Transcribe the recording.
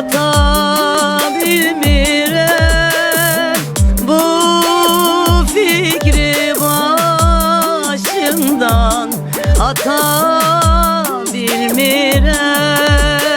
Yatabilmirem bu fikri başımdan Atabilmirem